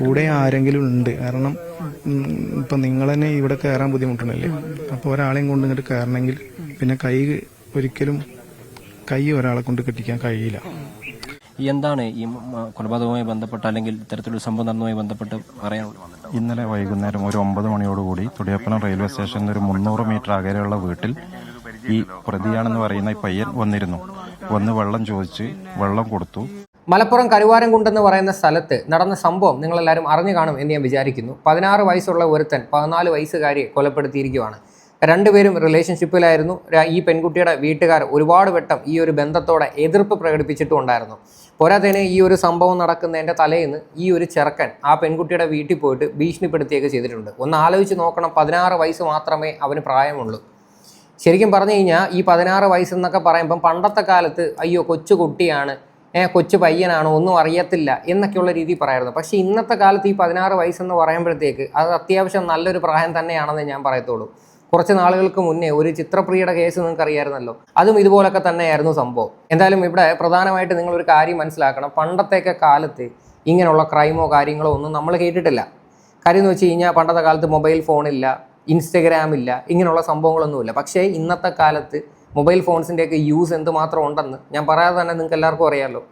കൂടെ ആരെങ്കിലും ഉണ്ട്. കാരണം ഇപ്പം നിങ്ങൾ തന്നെ ഇവിടെ കയറാൻ ബുദ്ധിമുട്ടുണ്ടല്ലേ? അപ്പോൾ ഒരാളെയും കൊണ്ട് ഇങ്ങോട്ട് കയറണമെങ്കിൽ പിന്നെ കൈ ഒരിക്കലും കൈ ഒരാളെ കൊണ്ട് കെട്ടിക്കാൻ കഴിയില്ല. എന്താണ് ഈ കൊലപാതകവുമായി ബന്ധപ്പെട്ട് അല്ലെങ്കിൽ ഇത്തരത്തിലൊരു സംഭവം നടന്നതുമായി ബന്ധപ്പെട്ട് പറയാനുള്ളത് ഇന്നലെ വൈകുന്നേരം ഒരു ഒമ്പത് മണിയോടുകൂടി തുടിയപ്പലം റെയിൽവേ സ്റ്റേഷനിൽ ഒരു മുന്നൂറ് മീറ്റർ അകലെയുള്ള വീട്ടിൽ ഈ പ്രതിയാണെന്ന് പറയുന്ന ഈ പയ്യൻ വന്നിരുന്നു. വന്ന് വെള്ളം ചോദിച്ച് വെള്ളം കൊടുത്തു. മലപ്പുറം കരുവാരംകുണ്ടെന്ന് പറയുന്ന സ്ഥലത്ത് നടന്ന സംഭവം നിങ്ങളെല്ലാവരും അറിഞ്ഞു കാണും എന്ന് ഞാൻ വിചാരിക്കുന്നു. പതിനാറ് വയസ്സുള്ള ഒരുത്തൻ പതിനാല് വയസ്സുകാരിയെ കൊലപ്പെടുത്തിയിരിക്കുകയാണ്. രണ്ടുപേരും റിലേഷൻഷിപ്പിലായിരുന്നു ഈ പെൺകുട്ടിയുടെ വീട്ടുകാർ ഒരുപാട് വട്ടം ഈ ഒരു ബന്ധത്തോടെ എതിർപ്പ് പ്രകടിപ്പിച്ചിട്ടുണ്ടായിരുന്നു പോരാത്തതിന് ഈ ഒരു സംഭവം നടക്കുന്നതിന്റെ തലേന്ന് ഈ ഒരു ചെറുക്കൻ ആ പെൺകുട്ടിയുടെ വീട്ടിൽ പോയിട്ട് ഭീഷണിപ്പെടുത്തിയൊക്കെ ചെയ്തിട്ടുണ്ട്. ഒന്ന് ആലോചിച്ച് നോക്കണം പതിനാറ് വയസ്സ് മാത്രമേ അവന് പ്രായമുള്ളൂ. ശരിക്കും പറഞ്ഞു കഴിഞ്ഞാൽ ഈ പതിനാറ് വയസ്സെന്നൊക്കെ പറയുമ്പം പണ്ടത്തെ കാലത്ത് അയ്യോ കൊച്ചു കുട്ടിയാണ് കൊച്ചു പയ്യനാണോ ഒന്നും അറിയത്തില്ല എന്നൊക്കെയുള്ള രീതി പറയായിരുന്നു. പക്ഷേ ഇന്നത്തെ കാലത്ത് ഈ പതിനാറ് വയസ്സെന്ന് പറയുമ്പോഴത്തേക്ക് അത് അത്യാവശ്യം നല്ലൊരു പ്രായം തന്നെയാണെന്ന് ഞാൻ പറയത്തുള്ളൂ. കുറച്ച് നാളുകൾക്ക് മുന്നേ ഒരു ചിത്രപ്രിയയുടെ കേസ് നിങ്ങൾക്ക് അറിയാമായിരുന്നല്ലോ അതും ഇതുപോലൊക്കെ തന്നെയായിരുന്നു സംഭവം. എന്തായാലും ഇവിടെ പ്രധാനമായിട്ട് നിങ്ങൾ ഒരു കാര്യം മനസ്സിലാക്കണം. പണ്ടത്തെയൊക്കെ കാലത്ത് ഇങ്ങനെയുള്ള ക്രൈമോ കാര്യങ്ങളോ ഒന്നും നമ്മൾ കേട്ടിട്ടില്ല. കാര്യം എന്ന് വെച്ച് കഴിഞ്ഞാൽ പണ്ടത്തെ കാലത്ത് മൊബൈൽ ഫോണില്ല ഇൻസ്റ്റഗ്രാം ഇല്ല ഇങ്ങനെയുള്ള സംഭവങ്ങളൊന്നുമില്ല. പക്ഷേ ഇന്നത്തെ കാലത്ത് മൊബൈൽ ഫോൺസിന്റെയൊക്കെ യൂസ് എന്തുമാത്രം ഉണ്ടെന്ന് ഞാൻ പറയാതെ തന്നെ നിങ്ങൾക്ക് എല്ലാവർക്കും അറിയാമല്ലോ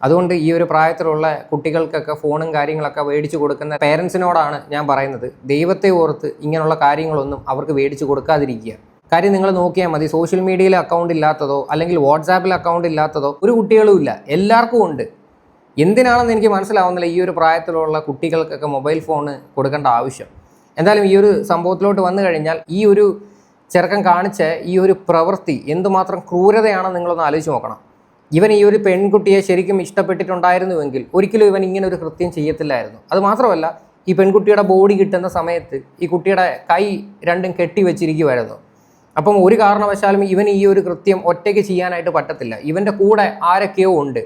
അതുകൊണ്ട് ഈ ഒരു പ്രായത്തിലുള്ള കുട്ടികൾക്കൊക്കെ ഫോണും കാര്യങ്ങളൊക്കെ മേടിച്ചു കൊടുക്കുന്ന പേരൻസിനോടാണ് ഞാൻ പറയുന്നത്. ദൈവത്തെ ഓർത്ത് ഇങ്ങനെയുള്ള കാര്യങ്ങളൊന്നും അവർക്ക് മേടിച്ചു കൊടുക്കാതിരിക്കുക. കാര്യം നിങ്ങൾ നോക്കിയാൽ മതി സോഷ്യൽ മീഡിയയിൽ അക്കൗണ്ട് ഇല്ലാത്തതോ അല്ലെങ്കിൽ വാട്സാപ്പിൽ അക്കൗണ്ട് ഇല്ലാത്തതോ ഒരു കുട്ടികളും ഇല്ല. എല്ലാവർക്കും ഉണ്ട്. എന്തിനാണെന്ന് എനിക്ക് മനസ്സിലാവുന്നില്ല ഈ ഒരു പ്രായത്തിലുള്ള കുട്ടികൾക്കൊക്കെ മൊബൈൽ ഫോൺ കൊടുക്കേണ്ട ആവശ്യം. എന്തായാലും ഈ ഒരു സംഭവത്തിലോട്ട് വന്നു കഴിഞ്ഞാൽ ഈ ഒരു ചെറുക്കൻ കാണിച്ച ഈ ഒരു പ്രവൃത്തി എന്തുമാത്രം ക്രൂരതയാണെന്ന് നിങ്ങളൊന്ന് ആലോചിച്ച് നോക്കണം. ഇവൻ ഈ ഒരു പെൺകുട്ടിയെ ശരിക്കും ഇഷ്ടപ്പെട്ടിട്ടുണ്ടായിരുന്നുവെങ്കിൽ ഒരിക്കലും ഇവൻ ഇങ്ങനെ ഒരു കൃത്യം ചെയ്യത്തില്ലായിരുന്നു. അത് മാത്രമല്ല ഈ പെൺകുട്ടിയുടെ ബോഡി കിട്ടുന്ന സമയത്ത് ഈ കുട്ടിയുടെ കൈ രണ്ടും കെട്ടി വെച്ചിരിക്കുമായിരുന്നു അപ്പം ഒരു കാരണവശാലും ഇവൻ ഈ ഒരു കൃത്യം ഒറ്റയ്ക്ക് ചെയ്യാനായിട്ട് പറ്റത്തില്ല. ഇവന്റെ കൂടെ ആരൊക്കെയോ ഉണ്ട്.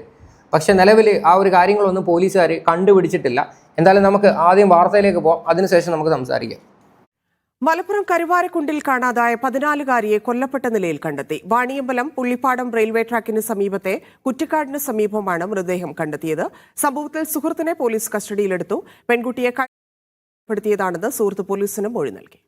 പക്ഷേ നിലവിൽ ആ ഒരു കാര്യങ്ങളൊന്നും പോലീസുകാർ കണ്ടുപിടിച്ചിട്ടില്ല. എന്തായാലും നമുക്ക് ആദ്യം വാർത്തയിലേക്ക് പോകാം അതിനുശേഷം നമുക്ക് സംസാരിക്കാം. മലപ്പുറം കരുവാരക്കുണ്ടിൽ കാണാതായ പതിനാലുകാരിയെ കൊല്ലപ്പെട്ട നിലയിൽ കണ്ടെത്തി. വാണിയമ്പലം പുള്ളിപ്പാടം റെയിൽവേ ട്രാക്കിന് സമീപത്തെ കുറ്റിക്കാടിന് സമീപമാണ് മൃതദേഹം കണ്ടെത്തിയത്. സംഭവത്തിൽ സുഹൃത്തിനെ പോലീസ് കസ്റ്റഡിയിലെടുത്തു. പെൺകുട്ടിയെ പ്പെടുത്തിയതാണെന്ന് സുഹൃത്ത് പോലീസിന് മൊഴി നൽകി.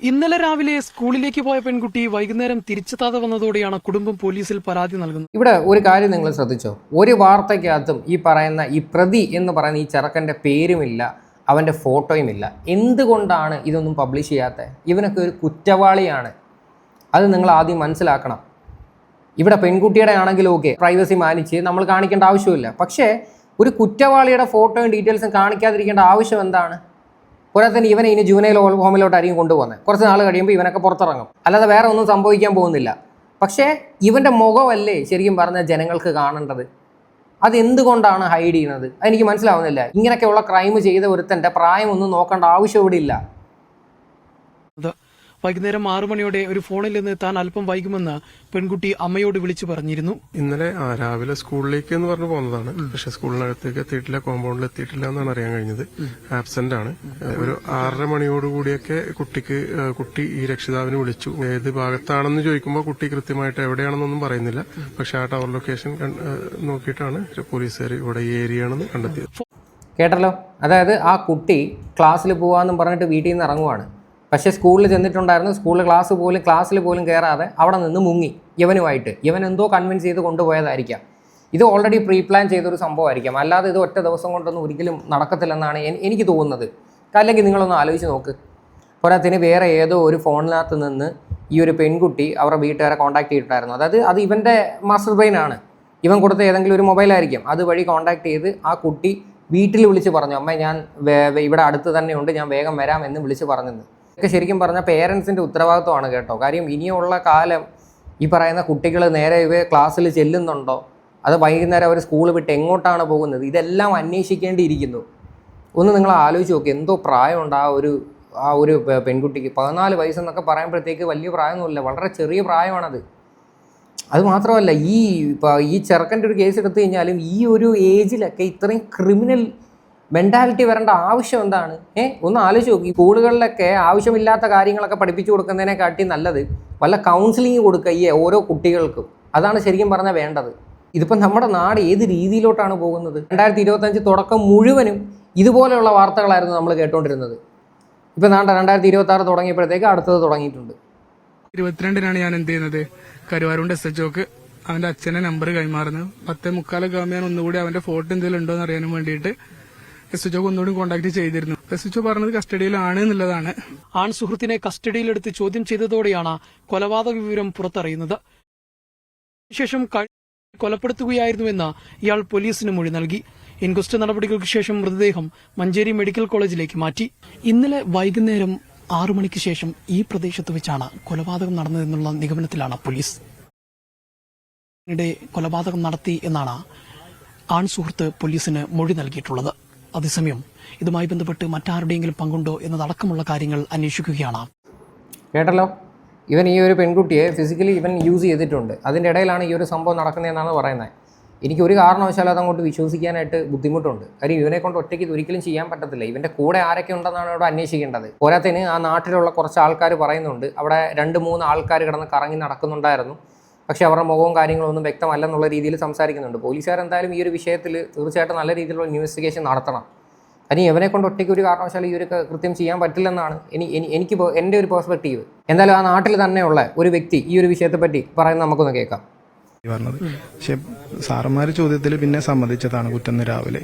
ഇന്നലെ രാവിലെ സ്കൂളിലേക്ക് പോയ പെൺകുട്ടി വൈകുന്നേരം തിരിച്ചെത്താതെ വന്നതോടെയാണ് കുടുംബം പോലീസിൽ പരാതി നൽകുന്നത്. ഇവിടെ ഒരു കാര്യം നിങ്ങൾ ശ്രദ്ധിച്ചോ? ഒരു വാർത്തയ്ക്കകത്തും ഈ പറയുന്ന ഈ പ്രതി എന്ന് പറയുന്ന ഈ ചെറുക്കന്റെ പേരുമില്ല. അവന്റെ ഫോട്ടോയും ഇല്ല എന്തുകൊണ്ടാണ് ഇതൊന്നും പബ്ലിഷ് ചെയ്യാത്തത് ഇവനൊക്കെ ഒരു കുറ്റവാളിയാണ്. അത് നിങ്ങൾ ആദ്യം മനസ്സിലാക്കണം. ഇവിടെ പെൺകുട്ടിയുടെ ആണെങ്കിലും ഓക്കെ പ്രൈവസി മാനിച്ച് നമ്മൾ കാണിക്കേണ്ട ആവശ്യമില്ല. പക്ഷേ ഒരു കുറ്റവാളിയുടെ ഫോട്ടോയും ഡീറ്റെയിൽസും കാണിക്കാതിരിക്കേണ്ട ആവശ്യം എന്താണ്? പോരാത്തന്നെ ഇവനെ ഇനി ജൂനൈൽ ഹോമിലോട്ടായിരിക്കും കൊണ്ടുപോകുന്നത് കുറച്ച് നാൾ കഴിയുമ്പോൾ ഇവനൊക്കെ പുറത്തിറങ്ങും. അല്ലാതെ വേറെ ഒന്നും സംഭവിക്കാൻ പോകുന്നില്ല. പക്ഷേ ഇവന്റെ മുഖമല്ലേ ശരിക്കും പറഞ്ഞാൽ ജനങ്ങൾക്ക് കാണേണ്ടത്? അത് എന്തുകൊണ്ടാണ് ഹൈഡ് ചെയ്യുന്നത്? അതെനിക്ക് മനസ്സിലാവുന്നില്ല. ഇങ്ങനെയൊക്കെയുള്ള ക്രൈം ചെയ്ത ഒരുത്തന്റെ പ്രായമൊന്നും നോക്കേണ്ട ആവശ്യം ഇവിടെ ഇല്ല. വൈകുന്നേരം ആറു മണിയോടെ ഒരു ഫോണിൽ നിന്ന് താൻ അല്പം വൈകുമെന്ന് പെൺകുട്ടി അമ്മയോട് വിളിച്ചു പറഞ്ഞിരുന്നു. ഇന്നലെ ആ രാവിലെ സ്കൂളിലേക്ക് എന്ന് പറഞ്ഞു പോകുന്നതാണ്. പക്ഷെ സ്കൂളിനകത്തേക്ക് എത്തിയിട്ടില്ല കോമ്പൗണ്ടിൽ എത്തിയിട്ടില്ല എന്നാണ് അറിയാൻ കഴിഞ്ഞത്. ആബ്സെന്റ് ആണ്. ഒരു ആറര മണിയോടുകൂടിയൊക്കെ കുട്ടിക്ക് കുട്ടി ഈ രക്ഷിതാവിന് വിളിച്ചു. ഏത് ഭാഗത്താണെന്ന് ചോദിക്കുമ്പോൾ കുട്ടി കൃത്യമായിട്ട് എവിടെയാണെന്നൊന്നും പറയുന്നില്ല. പക്ഷെ ആ ടവർ ലൊക്കേഷൻ നോക്കിയിട്ടാണ് പോലീസുകാർ ഇവിടെ ഈ ഏരിയ ആണെന്ന് കണ്ടെത്തിയത്. കേട്ടല്ലോ? അതായത് ആ കുട്ടി ക്ലാസ്സിൽ പോകാമെന്നും പറഞ്ഞിട്ട് വീട്ടിൽ നിന്ന് ഇറങ്ങുവാണ്. പക്ഷേ സ്കൂളിൽ ചെന്നിട്ടുണ്ടായിരുന്നു. സ്കൂളിൽ ക്ലാസ് പോലും ക്ലാസ്സിൽ പോലും കയറാതെ അവിടെ നിന്ന് മുങ്ങി. ഇവനുമായിട്ട്. ഇവൻ എന്തോ കൺവിൻസ് ചെയ്ത് കൊണ്ടുപോയതായിരിക്കാം. ഇത് ഓൾറെഡി പ്രീ പ്ലാൻ ചെയ്തൊരു സംഭവമായിരിക്കാം. അല്ലാതെ ഇത് ഒറ്റ ദിവസം കൊണ്ടൊന്നും ഒരിക്കലും നടക്കത്തില്ലെന്നാണ് എനിക്ക് തോന്നുന്നത്. അല്ലെങ്കിൽ നിങ്ങളൊന്ന് ആലോചിച്ച് നോക്ക്. പോരാത്തിന് വേറെ ഏതോ ഒരു ഫോണിനകത്ത് നിന്ന് ഈ ഒരു പെൺകുട്ടി അവരുടെ വീട്ടുകാരെ കോൺടാക്ട് ചെയ്തിട്ടുണ്ടായിരുന്നു അതായത് അത് ഇവന്റെ മാസ്റ്റർ ബ്രെയിൻ ആണ്. ഇവൻ കൊടുത്ത ഏതെങ്കിലും ഒരു മൊബൈലായിരിക്കും അതുവഴി കോൺടാക്ട് ചെയ്ത് ആ കുട്ടി വീട്ടിൽ വിളിച്ച് പറഞ്ഞു അമ്മ ഞാൻ ഇവിടെ അടുത്ത് തന്നെയുണ്ട് ഞാൻ വേഗം വരാം എന്ന് വിളിച്ച് പറഞ്ഞെന്ന് ഇതൊക്കെ ശരിക്കും പറഞ്ഞാൽ പേരൻസിന്റെ ഉത്തരവാദിത്വമാണ് കേട്ടോ. കാര്യം ഇനിയുള്ള കാലം ഈ പറയുന്ന കുട്ടികൾ നേരെ ഇവ ക്ലാസ്സിൽ ചെല്ലുന്നുണ്ടോ? അത് വൈകുന്നേരം അവർ സ്കൂൾ വിട്ട് എങ്ങോട്ടാണ് പോകുന്നത്? ഇതെല്ലാം അന്വേഷിക്കേണ്ടിയിരിക്കുന്നു. ഒന്ന് നിങ്ങൾ ആലോചിച്ച് നോക്കി എന്തോ പ്രായമുണ്ട് ആ ഒരു ആ ഒരു പെൺകുട്ടിക്ക്. പതിനാല് വയസ്സെന്നൊക്കെ പറയുമ്പോഴത്തേക്ക് വലിയ പ്രായമൊന്നുമില്ല. വളരെ ചെറിയ പ്രായമാണത്. അത് മാത്രമല്ല ഈ ഈ ചെറുക്കന്റെ ഒരു കേസ് എടുത്തു കഴിഞ്ഞാലും ഈ ഒരു ഏജിലൊക്കെ ഇത്രയും ക്രിമിനൽ മെന്റാലിറ്റി വരേണ്ട ആവശ്യം എന്താണ്? ഏ ഒന്ന് ആലോചിച്ച് നോക്കി. സ്കൂളുകളിലൊക്കെ ആവശ്യമില്ലാത്ത കാര്യങ്ങളൊക്കെ പഠിപ്പിച്ചു കൊടുക്കുന്നതിനെക്കാട്ടി നല്ലത് വല്ല കൗൺസിലിംഗ് കൊടുക്കുക ഈ ഓരോ കുട്ടികൾക്കും. അതാണ് ശരിക്കും പറഞ്ഞാൽ വേണ്ടത്. ഇതിപ്പോൾ നമ്മുടെ നാട് ഏത് രീതിയിലോട്ടാണ് പോകുന്നത്? രണ്ടായിരത്തി ഇരുപത്തഞ്ച് തുടക്കം മുഴുവനും ഇതുപോലെയുള്ള വാർത്തകളായിരുന്നു നമ്മൾ കേട്ടുകൊണ്ടിരുന്നത് ഇപ്പം നാണ്ട രണ്ടായിരത്തി ഇരുപത്തി ആറ് തുടങ്ങിയപ്പോഴത്തേക്ക് അടുത്തത് തുടങ്ങിയിട്ടുണ്ട്. ഇരുപത്തിരണ്ടിനാണ് ഞാൻ എന്ത് ചെയ്യുന്നത്? കരുവാരുണ്ട് എസ് എച്ച് ഒക്ക് അവന്റെ അച്ഛന്റെ നമ്പർ കൈമാറുന്നത്. പത്തേ മുക്കാലൊക്കെ ആകുമ്പോൾ ഞാൻ ഒന്നുകൂടി അവന്റെ ഫോട്ടോ എന്തെങ്കിലും ഉണ്ടോ എന്ന് അറിയാനും വേണ്ടിയിട്ട് എസ് എച്ച് ഒന്നുകൂടി കോൺടാക്ട് ചെയ്തിരുന്നു. എസ് എച്ച് പറഞ്ഞത് കസ്റ്റഡിയിലാണ് എന്നുള്ളതാണ്. ആൺ സുഹൃത്തിനെ കസ്റ്റഡിയിലെടുത്ത് ചോദ്യം ചെയ്തതോടെയാണ് കൊലപാതക വിവരം പുറത്തറിയുന്നത്. ശേഷം കൊലപ്പെടുത്തുകയായിരുന്നുവെന്ന് ഇയാൾ പോലീസിന് മൊഴി നൽകി. ഇൻക്വസ്റ്റ് നടപടികൾക്ക് ശേഷം മൃതദേഹം മഞ്ചേരി മെഡിക്കൽ കോളേജിലേക്ക് മാറ്റി. ഇന്നലെ വൈകുന്നേരം ആറു മണിക്ക് ശേഷം ഈ പ്രദേശത്ത് വെച്ചാണ് കൊലപാതകം നടന്നതെന്നുള്ള നിഗമനത്തിലാണ് പോലീസ്. കൊലപാതകം നടത്തി എന്നാണ് ആൺ സുഹൃത്ത് പോലീസിന് മൊഴി നൽകിയിട്ടുള്ളത്. അതേസമയം ഇതുമായി ബന്ധപ്പെട്ട് മറ്റാരുടെയെങ്കിലും പങ്കുണ്ടോ എന്നതടക്കമുള്ള കാര്യങ്ങൾ അന്വേഷിക്കുകയാണ്. കേട്ടല്ലോ? ഇവൻ ഈ ഒരു പെൺകുട്ടിയെ ഫിസിക്കലി ഇവൻ യൂസ് ചെയ്തിട്ടുണ്ട്. അതിന്റെ ഇടയിലാണ് ഈ ഒരു സംഭവം നടക്കുന്നതെന്നാണ് പറയുന്നത്. എനിക്ക് ഒരു കാരണവശാലും അതങ്ങോട്ട് വിശ്വസിക്കാനായിട്ട് ബുദ്ധിമുട്ടുണ്ട്. കാര്യം ഇവനെ കൊണ്ട് ഒറ്റയ്ക്ക് ഒരിക്കലും ചെയ്യാൻ പറ്റത്തില്ല. ഇവന്റെ കൂടെ ആരൊക്കെ ഉണ്ടെന്നാണ് ഇവിടെ അന്വേഷിക്കേണ്ടത്. പോരാത്തിന് ആ നാട്ടിലുള്ള കുറച്ച് ആൾക്കാർ പറയുന്നുണ്ട്. അവിടെ രണ്ട് മൂന്ന് ആൾക്കാർ കിടന്ന് കറങ്ങി നടക്കുന്നുണ്ടായിരുന്നു. പക്ഷേ അവരുടെ മുഖവും കാര്യങ്ങളും കാര്യങ്ങളൊന്നും വ്യക്തമല്ലെന്നുള്ള രീതിയിൽ സംസാരിക്കുന്നുണ്ട്. പോലീസുകാർ എന്തായാലും ഈ ഒരു വിഷയത്തിൽ തീർച്ചയായിട്ടും നല്ല രീതിയിലുള്ള ഇൻവെസ്റ്റിഗേഷൻ നടത്തണം. അതിന് ഇവനെ കൊണ്ട് ഒറ്റയ്ക്ക് ഒരു കാരണവശാലും ഈ ഒരു കൃത്യം ചെയ്യാൻ പറ്റില്ലെന്നാണ് ഇനി എനിക്ക് എന്റെ ഒരു പെർസ്പെക്റ്റീവ് എന്തായാലും ആ നാട്ടിൽ തന്നെയുള്ള ഒരു വ്യക്തി ഈ ഒരു വിഷയത്തെപ്പറ്റി പറയുന്നത് നമുക്കൊന്ന് കേൾക്കാം. പറഞ്ഞത്. പക്ഷെ സാറന്മാർ ചോദ്യത്തിൽ പിന്നെ സമ്മതിച്ചതാണ് കുറ്റന്ന് രാവിലെ.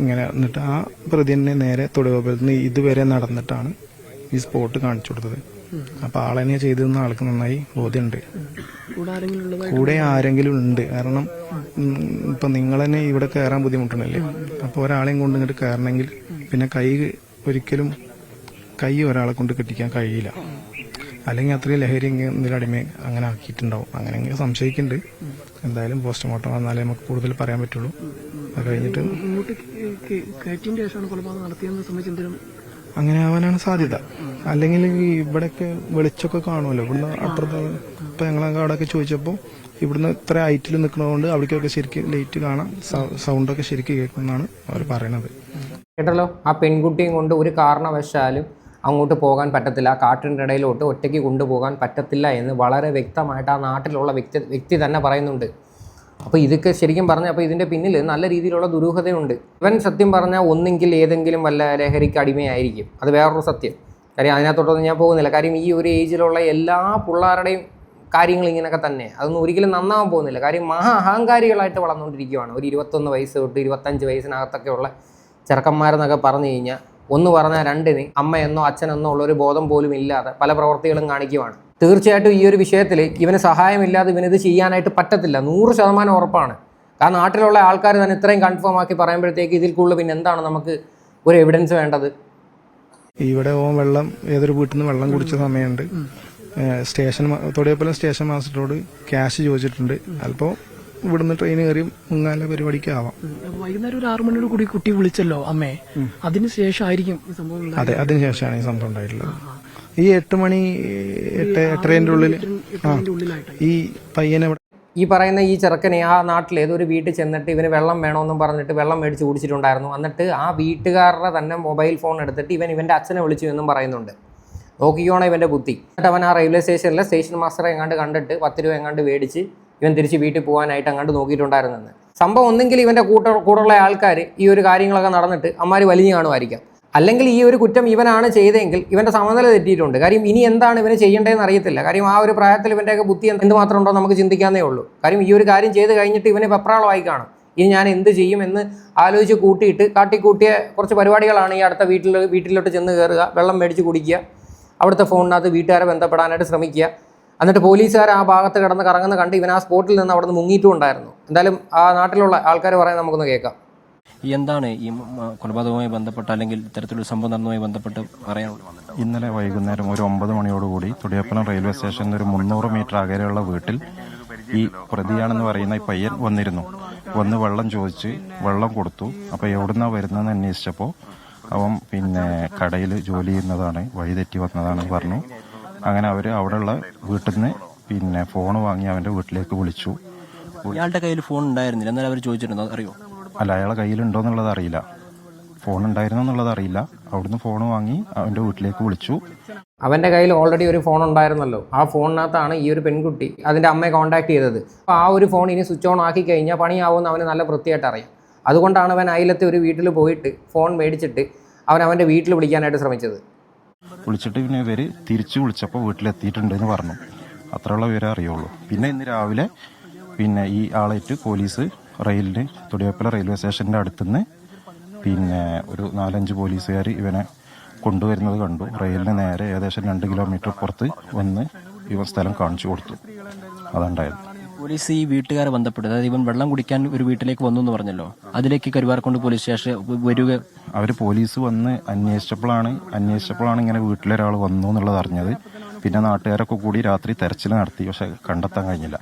ഇങ്ങനെ എന്നിട്ട് ആ പ്രതി നേരെ തൊടുകപ്പുറത്ത് ഇതുവരെ നടന്നിട്ടാണ് ഈ സ്പോട്ട് കാണിച്ചു കൊടുത്തത്. അപ്പൊ ആളെന്നെ ചെയ്തതെന്ന് ആൾക്ക് നന്നായി ബോധ്യമുണ്ട് കൂടെ ആരെങ്കിലും ഉണ്ട്. കാരണം ഇപ്പൊ നിങ്ങൾ തന്നെ ഇവിടെ കയറാൻ ബുദ്ധിമുട്ടുണ്ടല്ലേ അപ്പൊ ഒരാളെയും കൊണ്ട് ഇങ്ങോട്ട് കയറണമെങ്കിൽ പിന്നെ കൈ ഒരിക്കലും കൈ ഒരാളെ കൊണ്ട് കെട്ടിക്കാൻ കഴിയില്ല. അല്ലെങ്കിൽ അത്രയും ലഹരി എന്തെങ്കിലും അടിമ അങ്ങനെ ആക്കിയിട്ടുണ്ടാവും. അങ്ങനെ എങ്ങനെ സംശയിക്കുന്നുണ്ട് എന്തായാലും പോസ്റ്റ്മോർട്ടം വന്നാലേ നമുക്ക് കൂടുതൽ പറയാൻ പറ്റുള്ളൂ. അത് കഴിഞ്ഞിട്ട് അങ്ങനെ ആവാനാണ് സാധ്യത. അല്ലെങ്കിൽ ഈ ഇവിടെയൊക്കെ വെളിച്ചൊക്കെ കാണുമല്ലോ. ഇവിടുന്ന് അപ്പുറത്ത് ഇപ്പൊ ഞങ്ങളൊക്കെ അവിടെയൊക്കെ ചോദിച്ചപ്പോൾ ഇവിടുന്ന് ഇത്ര ഹൈറ്റിൽ നിൽക്കുന്നതുകൊണ്ട് അവിടേക്കൊക്കെ ശരിക്കും ലൈറ്റ് കാണാം. സൗണ്ടൊക്കെ ശരിക്കും കേൾക്കുമെന്നാണ് അവർ പറയണത് കേട്ടല്ലോ? ആ പെൺകുട്ടിയും കൊണ്ട് ഒരു കാരണവശാലും അങ്ങോട്ട് പോകാൻ പറ്റത്തില്ല. ആ കാട്ടിന്റെ ഇടയിലോട്ട് ഒറ്റയ്ക്ക് കൊണ്ടുപോകാൻ പറ്റത്തില്ല എന്ന് വളരെ വ്യക്തമായിട്ട് ആ നാട്ടിലുള്ള വ്യക്തി വ്യക്തി തന്നെ പറയുന്നുണ്ട്. അപ്പോൾ ഇതൊക്കെ ശരിക്കും പറഞ്ഞാൽ അപ്പോൾ ഇതിന്റെ പിന്നിൽ നല്ല രീതിയിലുള്ള ദുരൂഹതയുണ്ട്. ഇവൻ സത്യം പറഞ്ഞാൽ ഒന്നെങ്കിൽ ഏതെങ്കിലും വല്ല ലഹരിക്ക് അടിമയായിരിക്കും. അത് വേറൊരു സത്യം. കാര്യം അതിനകത്തോട്ടൊന്നും ഞാൻ പോകുന്നില്ല. കാര്യം ഈ ഒരു ഏജിലുള്ള എല്ലാ പിള്ളേരുടെയും കാര്യങ്ങൾ ഇങ്ങനെയൊക്കെ തന്നെ. അതൊന്നും ഒരിക്കലും നന്നാവാൻ പോകുന്നില്ല. കാര്യം മഹാ അഹങ്കാരികളായിട്ട് വളർന്നുകൊണ്ടിരിക്കുകയാണ് ഒരു ഇരുപത്തൊന്ന് വയസ്സ് തൊട്ട് ഇരുപത്തഞ്ച് വയസ്സിനകത്തൊക്കെയുള്ള ചെറുക്കന്മാരെന്നൊക്കെ പറഞ്ഞു കഴിഞ്ഞാൽ ഒന്ന് പറഞ്ഞാൽ രണ്ടിന് അമ്മയെന്നോ അച്ഛനെന്നോ ഉള്ള ഒരു ബോധം പോലും ഇല്ലാതെ പല പ്രവർത്തികളും കാണിക്കുവാണ്. തീർച്ചയായിട്ടും ഈ ഒരു വിഷയത്തിൽ ഇവന് സഹായമില്ലാതെ ഇവനിത് ചെയ്യാനായിട്ട് പറ്റത്തില്ല. നൂറ് ശതമാനം ഉറപ്പാണ്. കാരണം നാട്ടിലുള്ള ആൾക്കാർ തന്നെ ഇത്രയും കൺഫേം ആക്കി പറയുമ്പോഴത്തേക്ക് ഇതിൽ കൂടുതൽ പിന്നെ എന്താണ് നമുക്ക് ഒരു എവിഡൻസ് വേണ്ടത്? ഇവിടെ ഓൻ വെള്ളം ഏതൊരു വീട്ടിൽ നിന്ന് വെള്ളം കുടിച്ച സമയമുണ്ട്. സ്റ്റേഷൻ തൊടിയപ്പലം സ്റ്റേഷൻ മാസ്റ്ററോട് ക്യാഷ് ചോദിച്ചിട്ടുണ്ട്. അല്പം ഇവിടുന്ന് ട്രെയിൻ കയറി മുങ്ങാല പരിപാടിക്ക് ആവാം. വൈകുന്നേരം ഒരു ആറു മണിയോട് കൂടി കുട്ടി വിളിച്ചല്ലോ അമ്മേ? അതിനുശേഷം ശേഷമായിരിക്കും ഈ സംഭവം ഉണ്ടായത്. അതെ അതിനുശേഷമാണ് ഈ സംഭവം ഉണ്ടായിട്ടുള്ളത്. ഈ എട്ട് മണി എട്ട് എട്ടരേന്റെ ഉള്ളിൽ ആ. ഈ പയ്യനെ ഈ പറയുന്ന ഈ ചെറുക്കനെ ആ നാട്ടിൽ ഏതൊരു വീട്ടിൽ ചെന്നിട്ട് ഇവന് വെള്ളം വേണമെന്നും പറഞ്ഞിട്ട് വെള്ളം മേടിച്ച് കുടിച്ചിട്ടുണ്ടായിരുന്നു. എന്നിട്ട് ആ വീട്ടുകാരുടെ തന്നെ മൊബൈൽ ഫോൺ എടുത്തിട്ട് ഇവൻ ഇവന്റെ അച്ഛനെ വിളിച്ചു എന്നും പറയുന്നുണ്ട്. നോക്കിക്കോണം ഇവന്റെ ബുദ്ധി. എന്നിട്ട് അവൻ ആ റെയിൽവേ സ്റ്റേഷനിലെ സ്റ്റേഷൻ മാസ്റ്ററെ എങ്ങാണ്ട് കണ്ടിട്ട് പത്ത് രൂപ എങ്ങാണ്ട് മേടിച്ച് ഇവൻ തിരിച്ച് വീട്ടിൽ പോകാനായിട്ട് അങ്ങോട്ട് നോക്കിയിട്ടുണ്ടായിരുന്നെന്ന്. സംഭവം ഒന്നെങ്കിൽ ഇവന്റെ കൂട്ട കൂടെയുള്ള ആൾക്കാർ ഈ ഒരു കാര്യങ്ങളൊക്കെ നടന്നിട്ട് അമ്മമാർ വലിഞ്ഞു കാണുമായിരിക്കാം. അല്ലെങ്കിൽ ഈ ഒരു കുറ്റം ഇവനാണ് ചെയ്തതെങ്കിൽ ഇവന്റെ സമനില തെറ്റിയിട്ടുണ്ട്. കാര്യം ഇനി എന്താണ് ഇവന് ചെയ്യേണ്ടതെന്ന് അറിയത്തില്ല. കാര്യം ആ ഒരു പ്രായത്തിൽ ഇവന്റെയൊക്കെ ബുദ്ധി എന്ത് മാത്രം ഉണ്ടോ നമുക്ക് ചിന്തിക്കാന്നേ ഉള്ളൂ. കാര്യം ഈ ഒരു കാര്യം ചെയ്ത് കഴിഞ്ഞിട്ട് ഇവനെ വെപ്രാളമായി കാണും. ഇനി ഞാൻ എന്ത് ചെയ്യും എന്ന് ആലോചിച്ച് കൂട്ടിയിട്ട് കാട്ടിക്കൂട്ടിയ കുറച്ച് പരിപാടികളാണ് ഈ അടുത്ത വീട്ടിൽ വീട്ടിലോട്ട് ചെന്ന് കയറുക വെള്ളം മേടിച്ച് കുടിക്കുക അവിടുത്തെ ഫോണിനകത്ത് വീട്ടുകാരെ ബന്ധപ്പെടാനായിട്ട് ശ്രമിക്കുക. എന്നിട്ട് പോലീസുകാർ ആ ഭാഗത്ത് കിടന്ന് കറങ്ങുന്ന കണ്ട് ഇവൻ ആ സ്പോട്ടിൽ നിന്ന് അവിടെ നിന്ന് മുങ്ങിയിട്ടും ഉണ്ടായിരുന്നു എന്തായാലും ആ നാട്ടിലുള്ള ആൾക്കാർ പറയാൻ നമുക്കൊന്ന് കേൾക്കാം. എന്താണ് ഈ കൊലപാതകവുമായി ബന്ധപ്പെട്ട് അല്ലെങ്കിൽ ഇത്തരത്തിലൊരു സംഭവം നടന്നതുമായി ബന്ധപ്പെട്ട് പറയാനുള്ളത് ഇന്നലെ വൈകുന്നേരം ഒരു ഒമ്പത് മണിയോടുകൂടി തുടിയപ്പലം റെയിൽവേ സ്റ്റേഷനിൽ നിന്ന് ഒരു മുന്നൂറ് മീറ്റർ അകലെയുള്ള വീട്ടിൽ ഈ പ്രതിയാണെന്ന് പറയുന്ന ഈ പയ്യൻ വന്നിരുന്നു. വന്ന് വെള്ളം ചോദിച്ച് വെള്ളം കൊടുത്തു. അപ്പോൾ എവിടുന്നാ വരുന്നതെന്ന് അന്വേഷിച്ചപ്പോൾ അവൻ പിന്നെ കടയിൽ ജോലി ചെയ്യുന്നതാണ് വഴിതെറ്റി വന്നതാണെന്ന് പറഞ്ഞു. അങ്ങനെ അവർ അവിടെയുള്ള വീട്ടിൽ നിന്ന് പിന്നെ ഫോൺ വാങ്ങി അവന്റെ വീട്ടിലേക്ക് വിളിച്ചു. ഇയാളുടെ കയ്യിൽ ഫോൺ ഉണ്ടായിരുന്നില്ല. എന്നാലും അവർ ചോദിച്ചിരുന്നു. അറിയോ അല്ല അയാളെ കയ്യിലുണ്ടോ എന്നുള്ളത് അറിയില്ല. ഫോൺ ഉണ്ടായിരുന്നോ എന്നുള്ളത് അറിയില്ല. അവിടുന്ന് ഫോൺ വാങ്ങി അവന്റെ വീട്ടിലേക്ക് വിളിച്ചു. അവന്റെ കയ്യിൽ ഓൾറെഡി ഒരു ഫോൺ ഉണ്ടായിരുന്നല്ലോ. ആ ഫോണിനകത്താണ് ഈ ഒരു പെൺകുട്ടി അതിന്റെ അമ്മയെ കോൺടാക്ട് ചെയ്തത്. അപ്പോൾ ആ ഒരു ഫോൺ ഇനി സ്വിച്ച് ഓൺ ആക്കി കഴിഞ്ഞാൽ പണിയാവുമെന്ന് അവന് നല്ല വൃത്തിയായിട്ട് അറിയാം. അതുകൊണ്ടാണ് അവൻ അയലത്തെ ഒരു വീട്ടിൽ പോയിട്ട് ഫോൺ മേടിച്ചിട്ട് അവൻ അവന്റെ വീട്ടിൽ വിളിക്കാനായിട്ട് ശ്രമിച്ചത്. വിളിച്ചിട്ട് പിന്നെ ഇവർ തിരിച്ചു വിളിച്ചപ്പോൾ വീട്ടിലെത്തിയിട്ടുണ്ട് എന്ന് പറഞ്ഞു. അത്രയുള്ള വിവരം അറിയുള്ളൂ. പിന്നെ ഇന്ന് രാവിലെ പിന്നെ ഈ ആളേറ്റ് പോലീസ് റെയിലിന് തൊടിയപ്പല റെയിൽവേ സ്റ്റേഷന്റെ അടുത്തുനിന്ന് പിന്നെ ഒരു നാലഞ്ച് പോലീസുകാർ ഇവനെ കൊണ്ടുവരുന്നത് കണ്ടു. റെയിലിന് നേരെ ഏകദേശം രണ്ട് കിലോമീറ്റർ പുറത്ത് വന്ന് ഇവ സ്ഥലം കാണിച്ചു കൊടുത്തു. അതുണ്ടായത്. പോലീസ് ഈ വീട്ടുകാരെ ബന്ധപ്പെട്ടു. അതായത് ഇവൻ വെള്ളം കുടിക്കാൻ ഒരു വീട്ടിലേക്ക് വന്നു എന്ന് പറഞ്ഞല്ലോ. അതിലേക്ക് കൊണ്ട് പോലീസ് സ്റ്റേഷൻ വരിക അവർ പോലീസ് വന്ന് അന്വേഷിച്ചപ്പോഴാണ് അന്വേഷിച്ചപ്പോഴാണ് ഇങ്ങനെ വീട്ടിലൊരാൾ വന്നു എന്നുള്ളത് അറിഞ്ഞത്. പിന്നെ നാട്ടുകാരൊക്കെ കൂടി രാത്രി തെരച്ചിൽ നടത്തി. പക്ഷെ കണ്ടെത്താൻ കഴിഞ്ഞില്ല.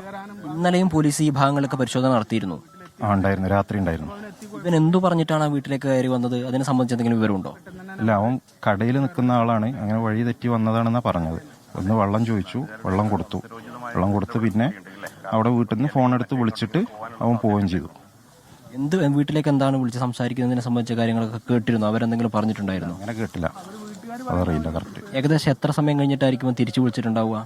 ഇന്നലെയും പോലീസ് ഈ ഭാഗങ്ങളൊക്കെ പരിശോധന നടത്തിയിരുന്നു. ആ ഉണ്ടായിരുന്നു. രാത്രി ഉണ്ടായിരുന്നു. ഇവൻ എന്തു പറഞ്ഞിട്ടാണ് ആ വീട്ടിലേക്ക് കയറി വന്നത്? അതിനെ സംബന്ധിച്ച് എന്തെങ്കിലും വിവരമുണ്ടോ? അല്ല അവൻ കടയിൽ നിൽക്കുന്ന ആളാണ്. അങ്ങനെ വഴി തെറ്റി വന്നതാണെന്നാണ് പറഞ്ഞത്. ഒന്ന് വെള്ളം ചോദിച്ചു വെള്ളം കൊടുത്തു. വെള്ളം കൊടുത്ത് പിന്നെ അവിടെ വീട്ടിൽ നിന്ന് ഫോൺ എടുത്ത് വിളിച്ചിട്ട് അവൻ പോവുകയും ചെയ്തു. എന്ത് വീട്ടിലേക്ക് എന്താണ് വിളിച്ച് സംസാരിക്കുന്നതിനെ സംബന്ധിച്ച കാര്യങ്ങളൊക്കെ കേട്ടിരുന്നു? അവരെന്തെങ്കിലും പറഞ്ഞിട്ടുണ്ടായിരുന്നു? അങ്ങനെ കേട്ടില്ല. അതറിയില്ല കറക്റ്റ് ഏകദേശം എത്ര സമയം കഴിഞ്ഞിട്ടായിരിക്കും തിരിച്ചു വിളിച്ചിട്ടുണ്ടാവുക?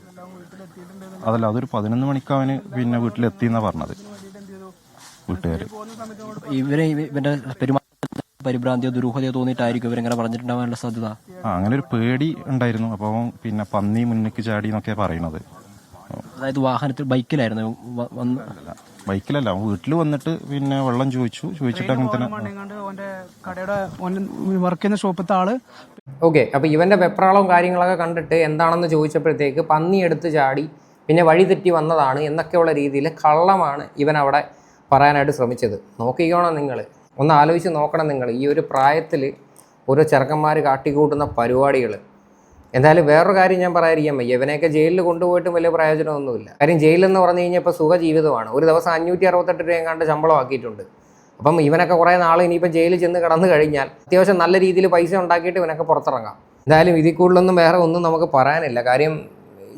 അതല്ല അതൊരു പതിനൊന്ന് മണിക്ക് അവന് പിന്നെ വീട്ടിലെത്തി എന്നാ പറഞ്ഞത്. വീട്ടുകാര് ഇവരെ ഇവരുടെ ഇവന്റെ പെരുമാറ്റത്തിൽ പരിഭ്രാന്തിയോ ദുരൂഹതയോ തോന്നിയിട്ടായിരിക്കും ഇവരെങ്ങനെ പറഞ്ഞിട്ടുണ്ടാവാനുള്ള സാധ്യത. ആ അങ്ങനെ ഒരു പേടി ഉണ്ടായിരുന്നു. അപ്പോൾ പിന്നെ പന്നി മുന്നിക്ക് ചാടി എന്നൊക്കെ പറയണത്. അതായത് വാഹനത്തിൽ ബൈക്കിലായിരുന്നു. വന്ന് ബൈക്കിലല്ല. അവൻ വീട്ടിൽ വന്നിട്ട് പിന്നെ വെള്ളം ചോദിച്ചു. ചോദിച്ചിട്ട് അങ്ങനെ തന്നെ ഓന്റെ കടയുടെ വർക്ക് ചെയ്യുന്ന ഷോപ്പിലത്തെ ആൾ ഓക്കെ അപ്പോൾ ഇവന്റെ വെപ്രാളവും കാര്യങ്ങളൊക്കെ കണ്ടിട്ട് എന്താണെന്ന് ചോദിച്ചപ്പോഴത്തേക്ക് പന്നി എടുത്ത് ചാടി പിന്നെ വഴി തെറ്റി വന്നതാണ് എന്നൊക്കെയുള്ള രീതിയിൽ കള്ളമാണ് ഇവൻ അവിടെ പറയാനായിട്ട് ശ്രമിച്ചത്. നോക്കിക്കോണം നിങ്ങൾ ഒന്ന് ആലോചിച്ച് നോക്കണം നിങ്ങൾ ഈ ഒരു പ്രായത്തിൽ ഓരോ ചെറുക്കന്മാർ കാട്ടിക്കൂട്ടുന്ന പരിപാടികൾ എന്തായാലും വേറൊരു കാര്യം ഞാൻ പറയാതിരിക്കാൻ വയ്യ. ഇവനെയൊക്കെ ജയിലിൽ കൊണ്ടുപോയിട്ടും വലിയ പ്രയോജനമൊന്നുമില്ല. കാര്യം ജയിലെന്ന് പറഞ്ഞു കഴിഞ്ഞാൽ ഇപ്പോൾ സുഖ ജീവിതമാണ് ഒരു ദിവസം അഞ്ഞൂറ്റി അറുപത്തെട്ട് രൂപയും കണ്ട് ശമ്പളം ആക്കിയിട്ടുണ്ട്. അപ്പം ഇവനൊക്കെ കുറേ നാൾ ഇനിയിപ്പം ജയിലിൽ ചെന്ന് കടന്നു കഴിഞ്ഞാൽ അത്യാവശ്യം നല്ല രീതിയിൽ പൈസ ഉണ്ടാക്കിയിട്ട് ഇവനൊക്കെ പുറത്തിറങ്ങാം. എന്തായാലും ഇതിൽ കൂടുതലൊന്നും വേറെ ഒന്നും നമുക്ക് പറയാനില്ല. കാര്യം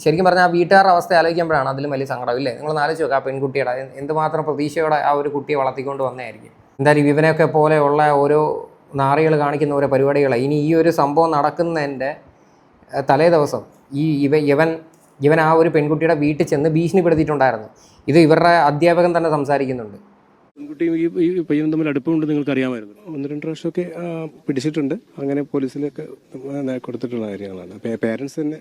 ശരിക്കും പറഞ്ഞാൽ ആ വീട്ടുകാരുടെ അവസ്ഥ ആലോചിക്കുമ്പോഴാണ് അതിലും വലിയ സങ്കടം ഇല്ലേ? നിങ്ങൾ ആലോചിച്ച് നോക്കുക ആ പെൺകുട്ടിയുടെ എന്തുമാത്രം പ്രതീക്ഷയോടെ ആ ഒരു കുട്ടിയെ വളർത്തിക്കൊണ്ട് വന്നതായിരിക്കും. എന്തായാലും ഇവനൊക്കെ പോലെയുള്ള ഓരോ നാറികൾ കാണിക്കുന്ന ഓരോ പരിപാടികളെ ഇനി ഈ ഒരു സംഭവം നടക്കുന്നതിന്റെ തലേ ദിവസം ഈ ഇവ ഇവൻ ഇവൻ ആ ഒരു പെൺകുട്ടിയുടെ വീട്ടിൽ ചെന്ന് ഭീഷണിപ്പെടുത്തിയിട്ടുണ്ടായിരുന്നു. ഇത് ഇവരുടെ അധ്യാപകൻ തന്നെ സംസാരിക്കുന്നുണ്ട്. പെൺകുട്ടിയും ഈ ഈ പയ്യനും തമ്മിൽ അടുപ്പമുണ്ട് നിങ്ങൾക്ക് അറിയാമായിരുന്നു ഒന്ന് രണ്ട് പ്രാവശ്യമൊക്കെ പിടിച്ചിട്ടുണ്ട്. അങ്ങനെ പോലീസിലൊക്കെ കൊടുത്തിട്ടുള്ള കാര്യങ്ങളാണ്. പേരൻസ് തന്നെ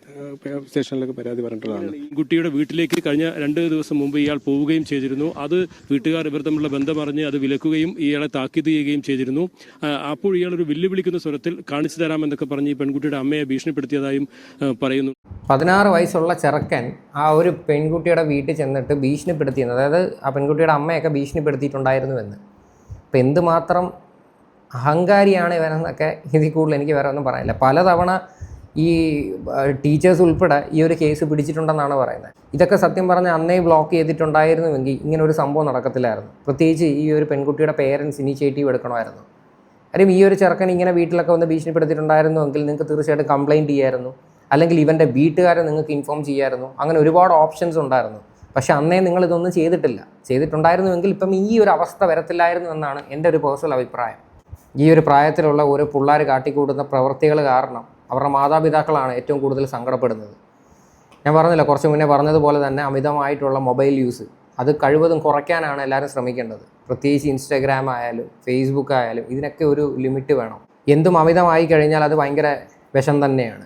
സ്റ്റേഷനിലൊക്കെ പരാതി പറഞ്ഞിട്ടുള്ളതാണ്. കുട്ടിയുടെ വീട്ടിലേക്ക് കഴിഞ്ഞ രണ്ട് ദിവസം മുമ്പ് ഇയാൾ പോവുകയും ചെയ്തിരുന്നു. അത് വീട്ടുകാർ ഇവർ തമ്മിലുള്ള ബന്ധം അറിഞ്ഞ് അത് വിലക്കുകയും ഇയാളെ താക്കീത് ചെയ്യുകയും ചെയ്തിരുന്നു. അപ്പോൾ ഇയാൾ ഒരു വെല്ലുവിളിക്കുന്ന സ്വരത്തിൽ കാണിച്ചു തരാമെന്നൊക്കെ പറഞ്ഞ് ഈ പെൺകുട്ടിയുടെ അമ്മയെ ഭീഷണിപ്പെടുത്തിയതായും പറയുന്നു. പതിനാറ് വയസ്സുള്ള ചെറുക്കൻ ആ ഒരു പെൺകുട്ടിയുടെ വീട്ടിൽ ചെന്നിട്ട് ഭീഷണിപ്പെടുത്തിയിരുന്നു അതായത് ആ പെൺകുട്ടിയുടെ അമ്മയൊക്കെ ഭീഷണിപ്പെടുത്തിയിട്ടുണ്ടായിരുന്നുവെന്ന് അപ്പം എന്തുമാത്രം അഹങ്കാരിയാണ് ഇവനെന്നൊക്കെ ഇതിൽ കൂടുതൽ എനിക്ക് വേറെ ഒന്നും പറയാനില്ല. പലതവണ ഈ ടീച്ചേഴ്സ് ഉൾപ്പെടെ ഈ ഒരു കേസ് പിടിച്ചിട്ടുണ്ടെന്നാണ് പറയുന്നത്. ഇതൊക്കെ സത്യം പറഞ്ഞാൽ അന്നേ ബ്ലോക്ക് ചെയ്തിട്ടുണ്ടായിരുന്നുവെങ്കിൽ ഇങ്ങനെ ഒരു സംഭവം നടക്കത്തില്ലായിരുന്നു. പ്രത്യേകിച്ച് ഈ ഒരു പെൺകുട്ടിയുടെ പേരൻസ് ഇനിഷ്യേറ്റീവ് എടുക്കണമായിരുന്നു. കാര്യം ഈ ഒരു ചെറുക്കൻ ഇങ്ങനെ വീട്ടിലൊക്കെ വന്ന് ഭീഷണിപ്പെടുത്തിയിട്ടുണ്ടായിരുന്നുവെങ്കിൽ നിങ്ങൾക്ക് തീർച്ചയായിട്ടും കംപ്ലയിന്റ് ചെയ്യായിരുന്നു. അല്ലെങ്കിൽ ഇവന്റെ വീട്ടുകാരെ നിങ്ങൾക്ക് ഇൻഫോം ചെയ്യായിരുന്നു. അങ്ങനെ ഒരുപാട് ഓപ്ഷൻസ് ഉണ്ടായിരുന്നു. പക്ഷെ അന്നേ നിങ്ങൾ ഇതൊന്നും ചെയ്തിട്ടില്ല. ചെയ്തിട്ടുണ്ടായിരുന്നുവെങ്കിൽ ഇപ്പം ഈ ഒരു അവസ്ഥ വരത്തില്ലായിരുന്നു എന്നാണ് എന്റെ ഒരു പേഴ്സണൽ അഭിപ്രായം. ഈ ഒരു പ്രായത്തിലുള്ള ഓരോ പിള്ളേർ കാട്ടിക്കൂട്ടുന്ന പ്രവൃത്തികൾ കാരണം അവരുടെ മാതാപിതാക്കളാണ് ഏറ്റവും കൂടുതൽ സങ്കടപ്പെടുന്നത്. ഞാൻ പറഞ്ഞില്ല കുറച്ച് മുന്നേ പറഞ്ഞതുപോലെ തന്നെ അമിതമായിട്ടുള്ള മൊബൈൽ യൂസ്. അത് കഴിവതും കുറയ്ക്കാനാണ് എല്ലാവരും ശ്രമിക്കേണ്ടത്. പ്രത്യേകിച്ച് ഇൻസ്റ്റാഗ്രാം ആയാലും ഫേസ്ബുക്ക് ആയാലും ഇതിനൊക്കെ ഒരു ലിമിറ്റ് വേണം. എന്തും അമിതമായി കഴിഞ്ഞാൽ അത് ഭയങ്കര വിഷം തന്നെയാണ്.